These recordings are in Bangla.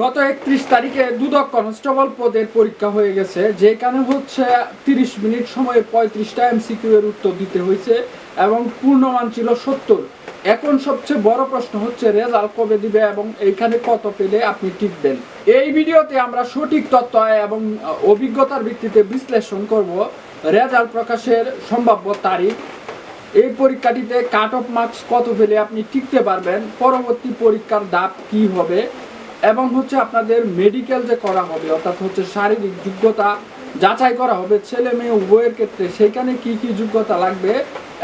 গত একত্রিশ তারিখে দুদক কনস্টেবল পদের পরীক্ষা হয়ে গেছে, যেখানে হচ্ছে তিরিশ মিনিট সময়ে পঁয়ত্রিশটা এমসিকিউ এর উত্তর দিতে হয়েছে এবং পূর্ণমান ছিল সত্তর। এখন সবচেয়ে বড় প্রশ্ন হচ্ছে, রেজাল্ট কবে দিবে এবং এইখানে কত পেলে আপনি টিকবেন এই ভিডিওতে আমরা সঠিক তথ্য এবং অভিজ্ঞতার ভিত্তিতে বিশ্লেষণ করব রেজাল্ট প্রকাশের সম্ভাব্য তারিখ। এই পরীক্ষাটিতে কাট অফ মার্কস কত পেলে আপনি টিকতে পারবেন, পরবর্তী পরীক্ষার দাপ কি হবে এবং হচ্ছে আপনাদের মেডিকেল যে করা হবে, অর্থাৎ হচ্ছে শারীরিক যোগ্যতা যাচাই করা হবে ছেলে মেয়ে উভয়ের ক্ষেত্রে, সেখানে কি কি যোগ্যতা লাগবে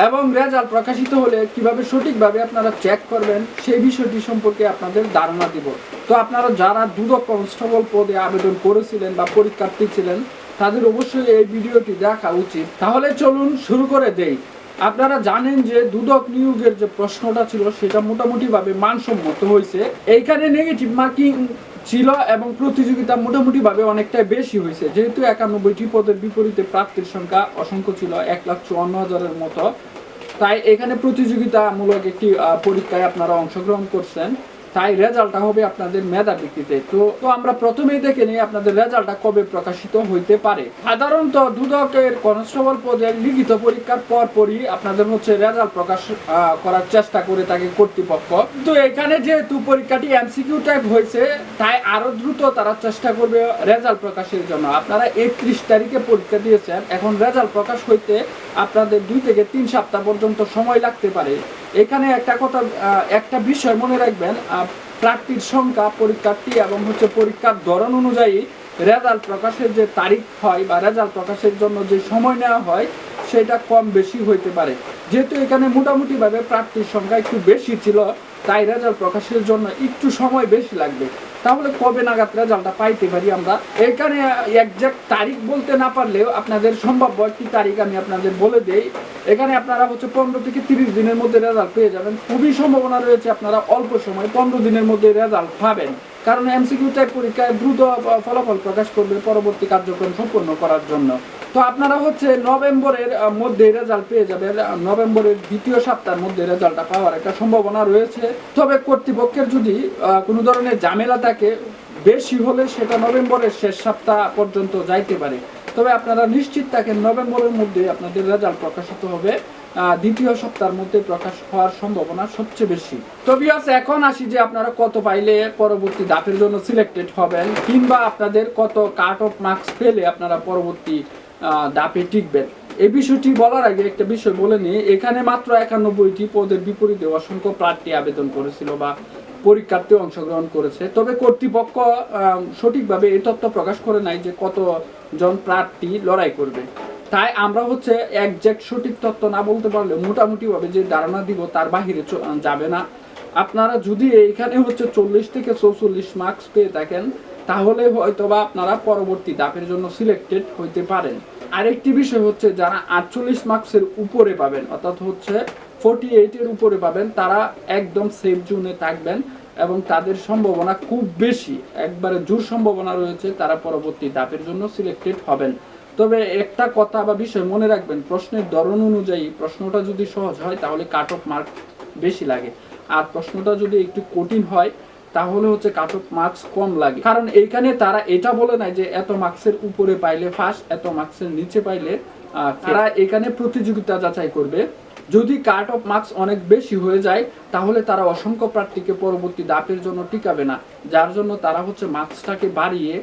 এবং রেজাল্ট প্রকাশিত হলে কীভাবে সঠিকভাবে আপনারা চেক করবেন, সেই বিষয়টি সম্পর্কে আপনাদের ধারণা দিব। তো আপনারা যারা দুদক কনস্টেবল পদে আবেদন করেছিলেন বা পরীক্ষার্থী ছিলেন, তাদের অবশ্যই এই ভিডিওটি দেখা উচিত। তাহলে চলুন শুরু করে দেই। আপনারা জানেন যে দুদক নিয়োগের যে প্রশ্নটা ছিল, সেটা মোটামুটিভাবে মানসম্মত হয়েছে। এইখানে নেগেটিভ মার্কিং ছিল এবং প্রতিযোগিতা মোটামুটিভাবে অনেকটাই বেশি হয়েছে। যেহেতু একানব্বইটি পদের বিপরীতে প্রাপ্তির সংখ্যা অসংখ্য ছিল, এক লাখ চুয়ান্ন হাজারের মতো। তাই এখানে প্রতিযোগিতামূলক একটি পরীক্ষায় আপনারা অংশগ্রহণ করছেন। তাই রেজাল্টটা হবে আপনাদের মেধা ভিত্তিতে। তো তো আমরা প্রথমেই দেখে নিই আপনাদের রেজাল্টটা কবে প্রকাশিত হইতে পারে। সাধারণত দুদকের কনস্টেবল পদের লিখিত পরীক্ষার পরপরই আপনাদের হচ্ছে রেজাল্ট প্রকাশ করার চেষ্টা করে থাকে কর্তৃপক্ষ। তো এখানে যেহেতু পরীক্ষাটি এমসিকিউ টাইপ হয়েছে, তাই আরও দ্রুত তারা চেষ্টা করবে রেজাল্ট প্রকাশের জন্য। আপনারা একত্রিশ তারিখে পরীক্ষা দিয়েছেন, এখন রেজাল্ট প্রকাশ হইতে আপনাদের দুই থেকে তিন সপ্তাহ পর্যন্ত সময় লাগতে পারে। এখানে একটা কথা একটা বিষয় মনে রাখবেন প্রার্থীর সংখ্যা পরীক্ষার্থী এবং হচ্ছে পরীক্ষার ধরন অনুযায়ী রেজাল্ট প্রকাশের যে তারিখ হয় বা রেজাল্ট প্রকাশের জন্য যে সময় নেওয়া হয়, সেটা কম বেশি হইতে পারে। যেহেতু এখানে মোটামুটিভাবে প্রার্থীর সংখ্যা একটু বেশি ছিল, তাই রেজাল্ট প্রকাশের জন্য একটু সময় বেশি লাগবে। তাহলে কবে নাগাদ রেজাল্টটা পাইতে পারি আমরা? এখানে একজ্যাক্ট তারিখ বলতে না পারলেও আপনাদের সম্ভাব্য একটি তারিখ আমি আপনাদের বলে দেই। এখানে আপনারা হচ্ছে পনেরো থেকে তিরিশ দিনের মধ্যে রেজাল্ট পেয়ে যাবেন। খুবই সম্ভাবনা রয়েছে আপনারা অল্প সময় পনেরো দিনের মধ্যে রেজাল্ট পাবেন। কারণ এমসিকিউ টাইপ পরীক্ষায় দ্রুত ফলাফল প্রকাশ করবে পরবর্তী কার্যক্রম সম্পন্ন করার জন্য। তো আপনারা হচ্ছে নভেম্বরের মধ্যে রেজাল্ট পেয়ে যাবেন। নভেম্বরের দ্বিতীয় সপ্তাহের মধ্যে রেজাল্টটা পাওয়ার একটা সম্ভাবনা রয়েছে। তবে কর্তৃপক্ষের যদি কোনো ধরনের ঝামেলা থাকে, বেশি হলে সেটা নভেম্বরের শেষ সপ্তাহ পর্যন্ত যাইতে পারে। তবে আপনারা নিশ্চিত থাকেন নভেম্বরের মধ্যে আপনাদের রেজাল্ট প্রকাশিত হবে। দ্বিতীয় সপ্তাহের মধ্যে প্রকাশ হওয়ার সম্ভাবনা সবচেয়ে বেশি। তো বিয়াস এখন আসি যে আপনারা কত পাইলে পরবর্তী ধাপের জন্য সিলেক্টেড হবেন, কিংবা আপনাদের কত কাট অফ মার্কস পেলে আপনারা পরবর্তী ধাপে টিকবেন। এই বিষয়টি বলার আগে একটা বিষয় বলে নিই, এখানে মাত্র একানব্বইটি পদের বিপরীতে অসংখ্য প্রার্থী আবেদন করেছিল বা পরীক্ষার্থী অংশগ্রহণ করেছে। তবে কর্তৃপক্ষ সঠিকভাবে এই তথ্য প্রকাশ করে নাই যে কতজন প্রার্থী লড়াই করবে। তাই আমরা হচ্ছে একজ্যাক্ট সঠিক তথ্য না বলতে পারলে মোটামুটিভাবে যে ধারণা দিব তার বাহিরে যাবে না। আপনারা যদি এইখানে হচ্ছে চল্লিশ থেকে চৌচল্লিশ মার্কস পেয়ে থাকেন, তাহলে হয়তোবা আপনারা পরবর্তী ধাপের জন্য সিলেক্টেড হইতে পারেন। আরেকটি বিষয় হচ্ছে যারা আটচল্লিশ মার্কসের উপরে পাবেন, অর্থাৎ হচ্ছে ফোর্টি এইটের উপরে পাবেন, তারা একদম সেফ জোনে থাকবেন এবং তাদের সম্ভাবনা খুব বেশি। একবারে জোর সম্ভাবনা রয়েছে, তারা পরবর্তী ধাপের জন্য সিলেক্টেড হবেন। তবে একটা কথা বা বিষয় মনে রাখবেন, প্রশ্নের ধরন অনুযায়ী প্রশ্নটা যদি সহজ হয়, তাহলে কাট অফ মার্ক বেশি লাগে। আর প্রশ্নটা যদি একটু কঠিন হয়, তাহলে হচ্ছে কাট অফ মার্কস কম লাগে। কারণ এইখানে তারা এটা বলে নাই যে এত মার্কসের উপরে পাইলে ফার্স্ট এত মার্কসের নিচে পাইলে তারা এখানে প্রতিযোগিতা যাচাই করবে। যদি কাট অফ মার্কস অনেক বেশি হয়ে যায়, তাহলে তারা অসংখ্য প্রার্থীকে পরবর্তী দাপের জন্য টিকাবে না, যার জন্য তারা হচ্ছে মার্কসটাকে বাড়িয়ে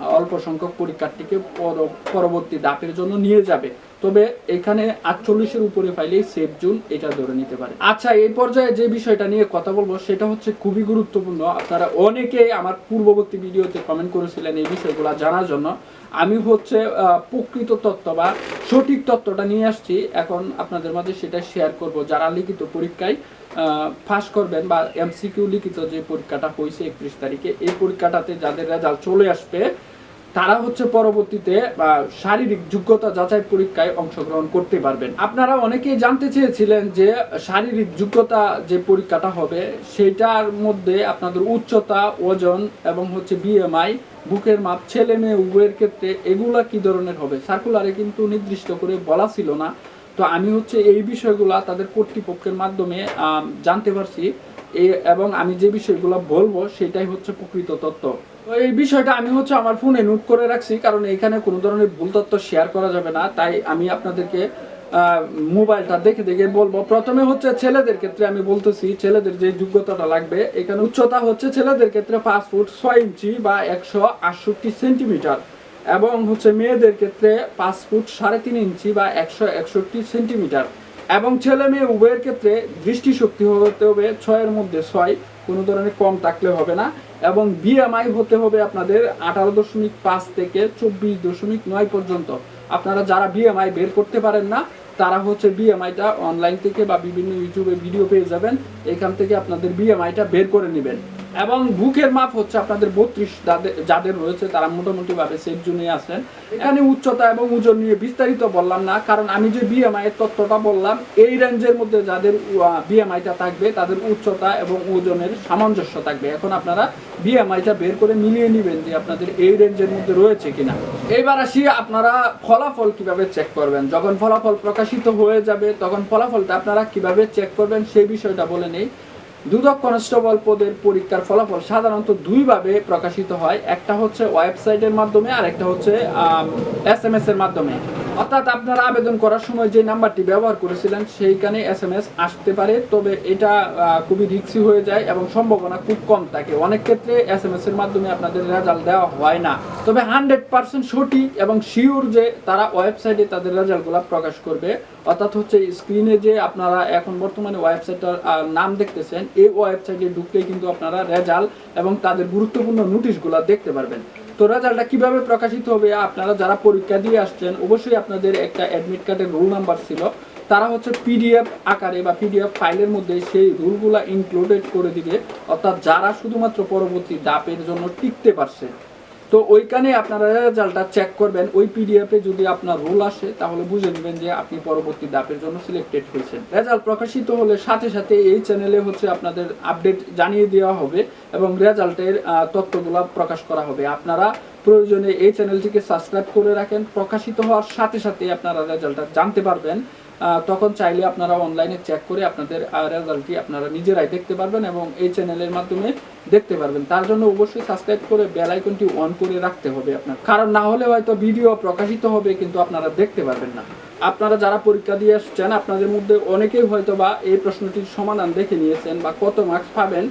অল্প সংখ্যক পরীক্ষার্থীকে পর- পরবর্তী দাপের জন্য নিয়ে যাবে। তবে এখানে আটচল্লিশের উপরে পাইলেই সেফ জোন, এটা ধরে নিতে পারে। আচ্ছা এই পর্যায়ে যে বিষয়টা নিয়ে কথা বলব, সেটা হচ্ছে খুবই গুরুত্বপূর্ণ। আপনারা অনেকে আমার পূর্ববর্তী ভিডিওতে কমেন্ট করেছিলেন এই বিষয়গুলো জানার জন্য। আমি হচ্ছে প্রকৃত তত্ত্ব বা সঠিক তত্ত্বটা নিয়ে আসছি। এখন আপনাদের মাঝে সেটা শেয়ার করব। যারা লিখিত পরীক্ষায় ফাঁস করবেন বা এমসিকিউ লিখিত যে পরীক্ষাটা হয়েছে একত্রিশ তারিখে, এই পরীক্ষাটাতে যাদের রেজাল্ট চলে আসবে তারা হচ্ছে পরবর্তীতে শারীরিক যোগ্যতা যাচাই পরীক্ষায় অংশগ্রহণ করতে পারবেন। আপনারা অনেকেই জানতে চেয়েছিলেন যে শারীরিক যোগ্যতা যে পরীক্ষাটা হবে, সেটার মধ্যে আপনাদের উচ্চতা, ওজন এবং হচ্ছে বিএমআই বুকের মাপ, ছেলে মেয়ে, উভয়ের ক্ষেত্রে এগুলা কি ধরনের হবে? সার্কুলারে কিন্তু নির্দিষ্ট করে বলা ছিল না। তো আমি হচ্ছে এই বিষয়গুলা তাদের কর্তৃপক্ষের মাধ্যমে জানতে পারছি। এবং আমি যে বিষয়গুলো বলব, সেটাই হচ্ছে প্রকৃত তথ্য। তো এই বিষয়টা আমি হচ্ছে আমার ফোনে নোট করে রাখছি, কারণ এখানে কোনো ধরনের ভুল তথ্য শেয়ার করা যাবে না। তাই আমি আপনাদেরকে মোবাইলটা দেখে দেখে বলব। প্রথমে হচ্ছে ছেলেদের ক্ষেত্রে আমি বলতেছি, ছেলেদের যে যোগ্যতাটা লাগবে, এখানে উচ্চতা হচ্ছে ছেলেদের ক্ষেত্রে পাঁচ ফুট ছয় ইঞ্চি বা একশো আটষট্টি সেন্টিমিটার এবং হচ্ছে মেয়েদের ক্ষেত্রে পাঁচ ফুট সাড়ে তিন ইঞ্চি বা একশো একষট্টি সেন্টিমিটার এবং ছেলে মেয়ে উভয়ের ক্ষেত্রে দৃষ্টিশক্তি হতে হবে, ছয়ের মধ্যে ছয় কোনো ধরনের কম থাকলে হবে না। এবং বিএমআই হতে হবে আপনাদের আঠারো দশমিক পাঁচ থেকে চব্বিশ দশমিক নয় পর্যন্ত। আপনারা যারা বিএমআই বের করতে পারেন না, তারা হচ্ছে বিএমআইটা অনলাইন থেকে বা বিভিন্ন ইউটিউবে ভিডিও পেয়ে যাবেন। এখান থেকে আপনাদের বিএমআইটা বের করে নেবেন। এবং বুকের মাপ হচ্ছে আপনাদের বত্রিশ যাদের রয়েছে, তারা মোটামুটি ভাবে সেফ জোনে আছেন। এখানে উচ্চতা এবং ওজন নিয়ে বিস্তারিত বললাম না, কারণ আমি যে বিএমআই এর তথ্যটা বললাম, এই রেঞ্জের মধ্যে যাদের বিএমআইটা থাকবে, তাদের উচ্চতা এবং ওজনের সামঞ্জস্য থাকবে। এখন আপনারা বিএমআইটা বের করে মিলিয়ে নেবেন যে আপনাদের এই রেঞ্জের মধ্যে রয়েছে কিনা। এইবার আসি, আপনারা ফলাফল কীভাবে চেক করবেন? যখন ফলাফল প্রকাশিত হয়ে যাবে, তখন ফলাফলটা আপনারা কীভাবে চেক করবেন সেই বিষয়টা বলে নেই। দুদক কনস্টেবল পদের পরীক্ষার ফলাফল সাধারণত দুইভাবে প্রকাশিত হয়। একটা হচ্ছে ওয়েবসাইটের মাধ্যমে আর একটা হচ্ছে এস এম এস এর মাধ্যমে। অর্থাৎ আপনারা আবেদন করার সময় যে নাম্বারটি ব্যবহার করেছিলেন, সেইখানে এস এম এস আসতে পারে, তবে এটা খুবই রিক্সি হয়ে যায় এবং সম্ভাবনা খুব কম থাকে। অনেক ক্ষেত্রে এস এম এস এর মাধ্যমে আপনাদের রেজাল্ট দেওয়া হয় না। তবে হান্ড্রেড পার্সেন্ট সঠিক এবং শিওর যে তারা ওয়েবসাইটে তাদের রেজাল্টগুলো প্রকাশ করবে। অর্থাৎ হচ্ছে স্ক্রিনে যে আপনারা এখন বর্তমানে ওয়েবসাইটটার নাম দেখতেছেন, এই ওয়েবসাইটে ঢুকলেই কিন্তু আপনারা রেজাল্ট এবং তাদের গুরুত্বপূর্ণ নোটিশগুলো দেখতে পারবেন। তো রেজাল্টটা কীভাবে প্রকাশিত হবে, আপনারা যারা পরীক্ষা দিয়ে আসছেন, অবশ্যই আপনাদের একটা অ্যাডমিট কার্ডের রোল নাম্বার ছিল। তারা হচ্ছে পিডিএফ আকারে বা পিডিএফ ফাইলের মধ্যে সেই রুলগুলা ইনক্লুডেড করে দিবে। অর্থাৎ যারা শুধুমাত্র পরবর্তী দাপের জন্য টিকতে পারছে। তো ওইখানে আপনারা রেজাল্টটা চেক করবেন। ওই পিডিএফে যদি আপনার রোল আসে, তাহলে বুঝে নেবেন যে আপনি পরবর্তী ধাপের জন্য সিলেক্টেড হয়েছেন। রেজাল্ট প্রকাশিত হলে সাথে সাথে এই চ্যানেলে হচ্ছে আপনাদের আপডেট জানিয়ে দেওয়া হবে এবং রেজাল্টের তথ্যগুলো প্রকাশ করা হবে। আপনারা প্রয়োজনে এই চ্যানেলটিকে সাবস্ক্রাইব করে রাখেন। প্রকাশিত হওয়ার সাথে সাথে আপনারা রেজাল্টটা জানতে পারবেন। তখন চাইলে আপনারা অনলাইনে চেক করে আপনাদের রেজাল্টটি আপনারা নিজেরাই দেখতে পারবেন এবং এই চ্যানেলের মাধ্যমে দেখতে পারবেন। তার জন্য অবশ্যই সাবস্ক্রাইব করে বেল আইকনটি অন করে রাখতে হবে আপনার। কারণ না হলে হয়তো ভিডিও প্রকাশিত হবে, কিন্তু আপনারা দেখতে পারবেন না। আপনারা যারা পরীক্ষা দিয়ে আসছেন আপনাদের মধ্যে অনেকেই হয়তো বা এই প্রশ্নটির সমাধান দেখে নিয়েছেন বা কত মার্কস পাবেন।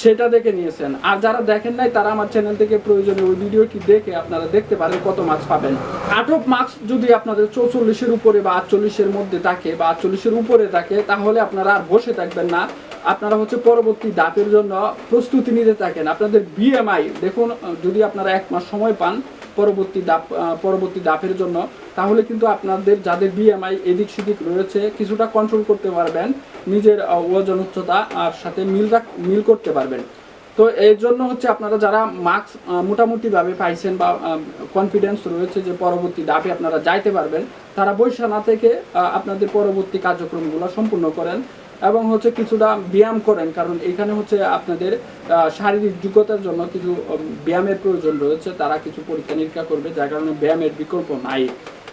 সেটা দেখে নিয়েছেন। আর যারা দেখেন নাই, তারা আমার চ্যানেল থেকে প্রয়োজনে ওই ভিডিওটি দেখে আপনারা দেখতে পারেন কত মাছ পাবেন। আট মাছ যদি আপনাদের চৌচল্লিশের উপরে বা আটচল্লিশের মধ্যে থাকে বা আটচল্লিশের উপরে থাকে, তাহলে আপনারা আর বসে থাকবেন না। আপনারা হচ্ছে পরবর্তী দাপের জন্য প্রস্তুতি নিতে থাকেন। আপনাদের বিএমআই দেখুন, যদি আপনারা এক মাস সময় পান পরবর্তী দাপ পরবর্তী দাপের জন্য, তাহলে কিন্তু আপনাদের যাদের বিএমআই এদিক সেদিক রয়েছে, কিছুটা কন্ট্রোল করতে পারবেন। নিজের ওজন উচ্চতা আর সাথে মিল রাখ, মিল করতে পারবেন। তো এর জন্য হচ্ছে আপনারা যারা মার্কস মোটামুটিভাবে পাইছেন বা কনফিডেন্স রয়েছে যে পরবর্তী দাপে আপনারা যাইতে পারবেন, তারা বৈশা না থেকে আপনাদের পরবর্তী কার্যক্রমগুলো সম্পূর্ণ করেন এবং হচ্ছে কিছুটা ব্যায়াম করেন। কারণ এখানে হচ্ছে আপনাদের শারীরিক যোগ্যতার জন্য কিছু ব্যায়ামের প্রয়োজন রয়েছে। তারা কিছু পরীক্ষা নিরীক্ষা করবে, যার কারণে ব্যায়ামের বিকল্প নাই।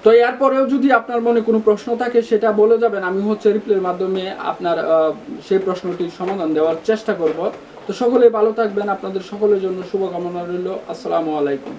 তো এরপরেও যদি আপনার মনে কোনো প্রশ্ন থাকে, সেটা বলে যাবেন। আমি হচ্ছে রিপ্লের মাধ্যমে আপনার সেই প্রশ্নটির সমাধান দেওয়ার চেষ্টা করব। তো সকলে ভালো থাকবেন। আপনাদের সকলের জন্য শুভকামনা রইল। আসসালামু আলাইকুম।